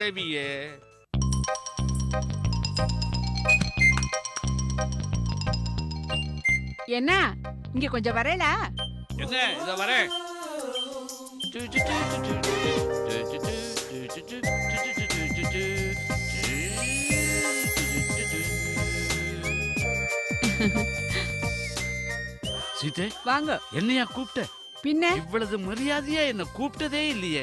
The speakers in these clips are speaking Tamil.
தேவியே என்ன இங்க கொஞ்சம் வரையலா என்ன இத வரேன் சீதே வாங்க என்னையா கூப்பிட்ட பின்ன இவ்வளவு மரியாதையா என்ன கூப்பிட்டதே இல்லையே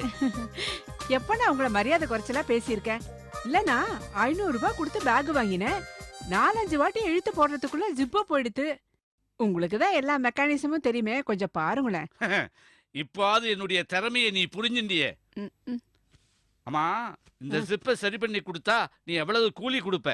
எப்ப நான் உங்களை மரியாதை குறைச்சலா பேசியிருக்கேன் இல்லனா ஐநூறு ரூபாய் கொடுத்து பேக் வாங்கினேன். நாலஞ்சு வாட்டி இழுத்து போடுறதுக்குள்ள ஜிப்பா போயிடுத்து. உங்களுக்கு தான் எல்லா மெக்கானிசமும் தெரியுமே கொஞ்சம் பாருங்களேன். இப்பாவது என்னுடைய திறமையை நீ புரிஞ்சுண்டியே ம், ம். அம்மா இந்த ஆ. சிப்பை சரி பண்ணி கொடுத்தா நீ எவ்வளவு கூலி கொடுப்ப?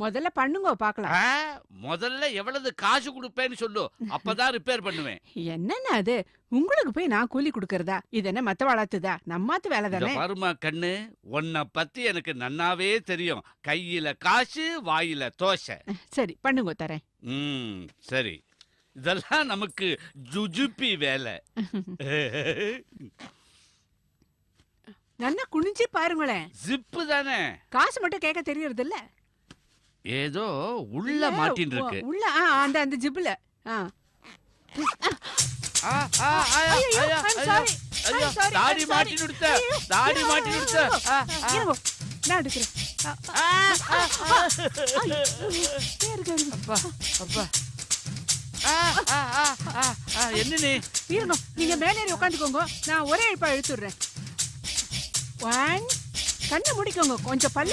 முதல்ல பண்ணுங்க பாக்கலாம் முதல்ல எவ்வளவு காசு கொடுப்பேன்னு சொல்லு. அப்பதான் ரிப்பேர் பண்ணுவேன். என்னன்னா அது? உங்களுக்கு போய் நான் கூலி கொடுக்கறதா? இது என்ன மத்த வளர்த்துதா? நம்மாத்து வேலை தானே? பாருமா கண்ணு உன்னை பத்தி எனக்கு நன்னாவே தெரியும். கையில காசு வாயில தோசை. சரி பண்ணுங்க தரேன். ம் சரி. இதெல்லாம் நமக்கு ஜுஜுப்பி வேலை. நல்லா குனிஞ்சு பாருங்களேன். ஜிப்பு தானே? காசு மட்டும் கேட்க தெரியறது இல்ல ஏதோ உள்ள மாட்டின் இருக்கு உள்ள அந்த அந்த ஜிப்ல தாடி மாட்டி. நிறுத்த தாடி மாட்டி நிறுத்த நான் எடுக்கிறேன். அப்பா அப்பா என்ன நீ இருங்க நீங்க மேலே உட்காந்துக்கோங்க நான் ஒரே இழுப்பா இழுத்துடுறேன் ஒன் கண்ணை முடிக்கோங்க கொஞ்சம் பல்ல